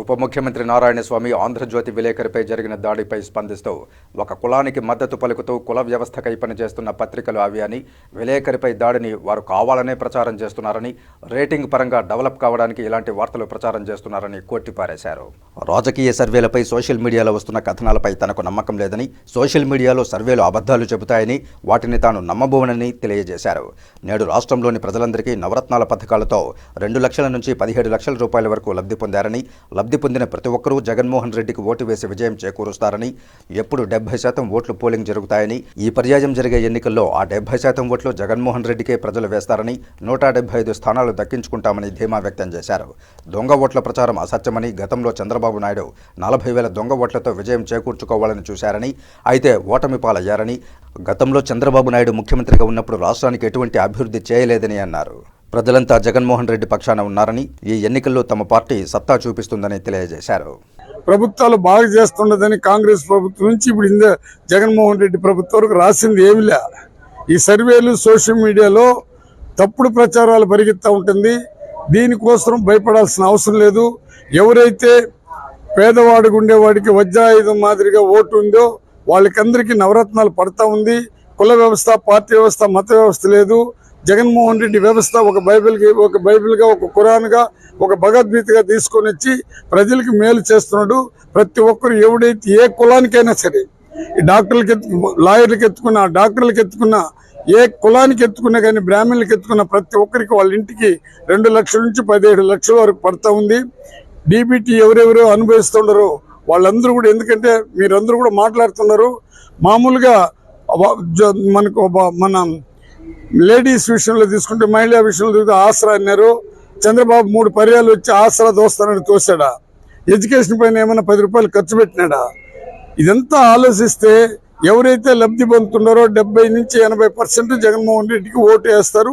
ఉప ముఖ్యమంత్రి నారాయణస్వామి ఆంధ్రజ్యోతి విలేకరిపై జరిగిన దాడిపై స్పందిస్తూ ఒక కులానికి మద్దతు పలుకుతూ కుల వ్యవస్థకై పనిచేస్తున్న పత్రికలు అవి అని విలేకరిపై దాడిని వారు కావాలనే ప్రచారం చేస్తున్నారని రేటింగ్ పరంగా డెవలప్ కావడానికి ఇలాంటి వార్తలు ప్రచారం చేస్తున్నారని కొట్టిపారేశారు. రాజకీయ సర్వేలపై సోషల్ మీడియాలో వస్తున్న కథనాలపై తనకు నమ్మకం లేదని సోషల్ మీడియాలో సర్వేలు అబద్ధాలు చెబుతాయని వాటిని తాను నమ్మబోనని తెలియజేశారు. నేడు రాష్ట్రంలోని ప్రజలందరికీ నవరత్నాల పథకాలతో రెండు లక్షల నుంచి పదిహేడు లక్షల రూపాయల వరకు లబ్ధి పొందారని లబ్ధి పొందిన ప్రతి ఒక్కరూ జగన్మోహన్ రెడ్డికి ఓటు వేసి విజయం చేకూరుస్తారని ఎప్పుడు డెబ్బై శాతం ఓట్లు పోలింగ్ జరుగుతాయని ఈ పర్యాయం జరిగే ఎన్నికల్లో ఆ డెబ్బై శాతం ఓట్లు జగన్మోహన్ రెడ్డికే ప్రజలు వేస్తారని నూట డెబ్బై ఐదు స్థానాలు దక్కించుకుంటామని ధీమా వ్యక్తం చేశారు. దొంగ ఓట్ల ప్రచారం అసత్యమని గతంలో చంద్రబాబు నాయుడు నలభై వేల దొంగ ఓట్లతో విజయం చేకూర్చుకోవాలని చూశారని అయితే ఓటమి పాలయ్యారని గతంలో చంద్రబాబు నాయుడు ముఖ్యమంత్రిగా ఉన్నప్పుడు రాష్ట్రానికి ఎటువంటి అభివృద్ధి చేయలేదని అన్నారు. ప్రజలంతా జగన్మోహన్ రెడ్డి పక్షాన ఉన్నారని ఈ ఎన్నికల్లో తమ పార్టీ సత్తా చూపిస్తుందని తెలియజేశారు. ప్రభుత్వాలు బాగా చేస్తున్నదని కాంగ్రెస్ ప్రభుత్వం నుంచి ఇప్పుడు ఇంద జగన్మోహన్ రెడ్డి ప్రభుత్వం వరకు రాసింది ఏమిలే ఈ సర్వేలు సోషల్ మీడియాలో తప్పుడు ప్రచారాలు పరిగెత్తా ఉంటుంది. దీనికోసం భయపడాల్సిన అవసరం లేదు. ఎవరైతే పేదవాడికి ఉండేవాడికి వజ్రాయుధం మాదిరిగా ఓటు ఉందో వాళ్ళకందరికీ నవరత్నాలు పడతా ఉంది. కుల వ్యవస్థ పార్టీ వ్యవస్థ మత వ్యవస్థ లేదు. జగన్మోహన్ రెడ్డి వ్యవస్థ ఒక బైబిల్కి ఒక బైబిల్గా ఒక కురాన్గా ఒక భగవద్గీతగా తీసుకొని వచ్చి ప్రజలకు మేలు చేస్తున్నాడు. ప్రతి ఒక్కరు ఎవడైతే ఏ కులానికైనా సరే డాక్టర్లకి డాక్టర్లకు ఎత్తు లాయర్లకు ఎత్తుకున్న డాక్టర్లకు ఎత్తుకున్న ఏ కులానికి ఎత్తుకున్నా కానీ బ్రాహ్మణులకు ఎత్తుకున్న ప్రతి ఒక్కరికి వాళ్ళ ఇంటికి రెండు లక్షల నుంచి పదిహేడు లక్షల వరకు పడతా ఉంది. డీబీటీ ఎవరెవరు అనుభవిస్తుండరో వాళ్ళందరూ కూడా ఎందుకంటే మీరందరూ కూడా మాట్లాడుతున్నారు. మామూలుగా మనకు మన లేడీస్ విషయంలో తీసుకుంటే మహిళా విషయంలో తీసుకుంటే ఆసరా అన్నారు. చంద్రబాబు మూడు పర్యాలు వచ్చి ఆసరా దోస్తానని తోసాడా ఎడ్యుకేషన్ పైన ఏమైనా పది రూపాయలు ఖర్చు పెట్టినాడా? ఇదంతా ఆలోచిస్తే ఎవరైతే లబ్ధి పొందుతున్నారో డెబ్బై నుంచి ఎనభై పర్సెంట్ జగన్మోహన్ రెడ్డికి ఓటు వేస్తారు.